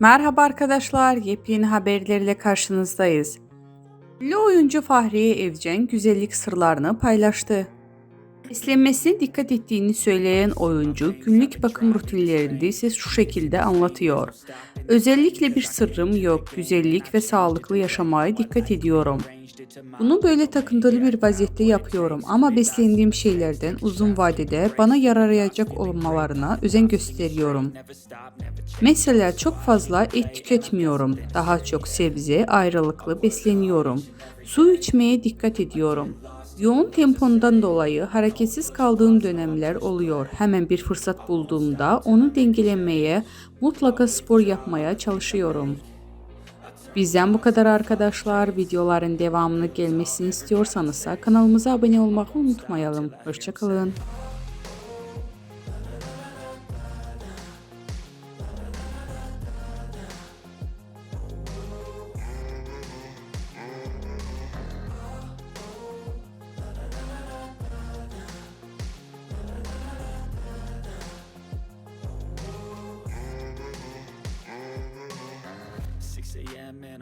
Merhaba arkadaşlar, yepyeni haberlerle karşınızdayız. Ünlü oyuncu Fahriye Evcen güzellik sırlarını paylaştı. Beslenmesine dikkat ettiğini söyleyen oyuncu günlük bakım rutinlerinde ise şu şekilde anlatıyor. Özellikle bir sırrım yok, güzellik ve sağlıklı yaşamaya dikkat ediyorum. Bunu böyle takıntılı bir vaziyette yapıyorum ama beslendiğim şeylerden uzun vadede bana yararayacak olmalarına özen gösteriyorum. Mesela çok fazla et tüketmiyorum. Daha çok sebze, ayrılıklı besleniyorum. Su içmeye dikkat ediyorum. Yoğun tempondan dolayı hareketsiz kaldığım dönemler oluyor. Hemen bir fırsat bulduğumda onu dengelemeye, mutlaka spor yapmaya çalışıyorum. Bizden bu kadar arkadaşlar. Videoların devamını gelmesini istiyorsanız kanalımıza abone olmayı unutmayalım. Hoşçakalın.